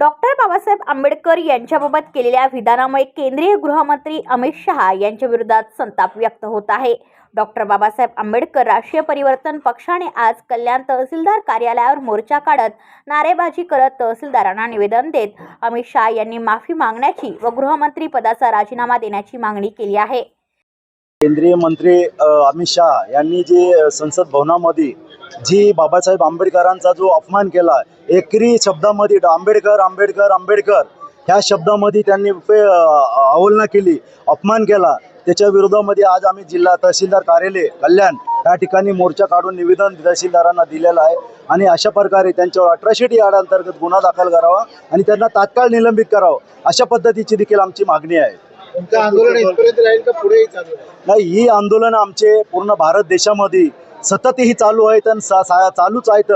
Doctor Babasaheb Ambedkar यांच्याबाबत केलेल्या विधानामुळे केंद्रीय गृहमंत्री अमित शहा यांच्या विरोधात संताप व्यक्त होत आहे. डॉक्टर बाबासाहेब आंबेडकर राष्ट्रीय परिवर्तन पक्षाने आज कल्याण तहसीलदार कार्यालयावर मोर्चा काढत नारेबाजी करत तहसीलदारांना निवेदन देत अमित शहा यांनी माफी मागण्याची व गृहमंत्री पदाचा राजीनामा देण्याची मागणी केली आहे. केंद्रीय मंत्री अमित शाह यांनी जी संसद भवनामध्ये जी बाबासाहेब आंबेडकरांचा जो अपमान केला एकरी शब्दामध्ये आंबेडकर आंबेडकर आंबेडकर ह्या शब्दामध्ये त्यांनी अवलना केली अपमान केला. त्याच्या विरोधामध्ये आज आम्ही जिल्हा तहसीलदार कार्यालय कल्याण या ठिकाणी मोर्चा काढून निवेदन तहसीलदारांना दिलेलं आहे आणि अशा प्रकारे त्यांच्यावर अठराशे डी अंतर्गत गुन्हा दाखल करावा आणि त्यांना तात्काळ निलंबित करावं अशा पद्धतीची देखील आमची मागणी आहे. आंदोलन इथपर्यंत राहील का पुढेही चालू नाही ही आंदोलन आमचे पूर्ण भारत देशामध्ये सततही चालू आहेत आणि सा- सा- चालूच आहेत.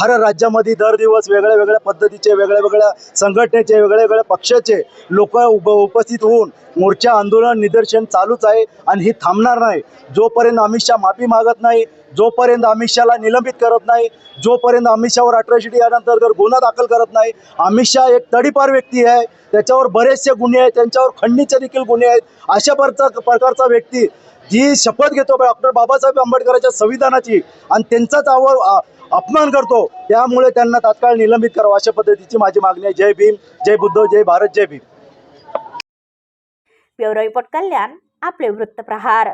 हर राज्यामध्ये दर दिवस वेगळ्या वेगळ्या पद्धतीचे वेगळ्या वेगळ्या संघटनेचे वेगळ्या वेगळ्या पक्षाचे लोक उप उपस्थित होऊन मोर्चा आंदोलन निदर्शन चालूच आहे आणि ही थांबणार नाही. जोपर्यंत अमित शहा माफी मागत नाही जोपर्यंत अमित शहाला निलंबित करत नाही जोपर्यंत अमित शहावर अट्रॉसिटी जर गुन्हा दाखल करत नाही अमित शहा एक तडीपार व्यक्ती आहे. त्याच्यावर बरेचसे गुन्हे आहेत त्यांच्यावर खंडणीचे देखील गुन्हे आहेत. अशा प्रकारचा प्रकारचा व्यक्ती जी शपथ घेतो डॉक्टर बाबासाहेब आंबेडकरांच्या संविधानाची आणि त्यांचाच आवर अपमान करतो त्यामुळे त्यांना तात्काळ निलंबित करावं अशा पद्धतीची माझी मागणी आहे. जय भीम जय बुद्ध जय भारत जय भीम. ब्युरो रिपोर्ट कल्याण आपले वृत्तप्रहार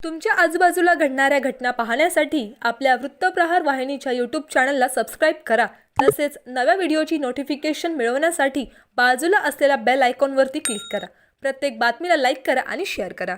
तुमच्या आजूबाजूला घडणाऱ्या घटना पाहण्यासाठी आपल्या वृत्तप्रहार वाहिनीच्या यूट्यूब चॅनलला सबस्क्राईब करा. तसेच नव्या व्हिडिओची नोटिफिकेशन मिळवण्यासाठी बाजूला असलेल्या बेल आयकॉनवरती क्लिक करा. प्रत्येक बातमीला लाईक करा आणि शेअर करा.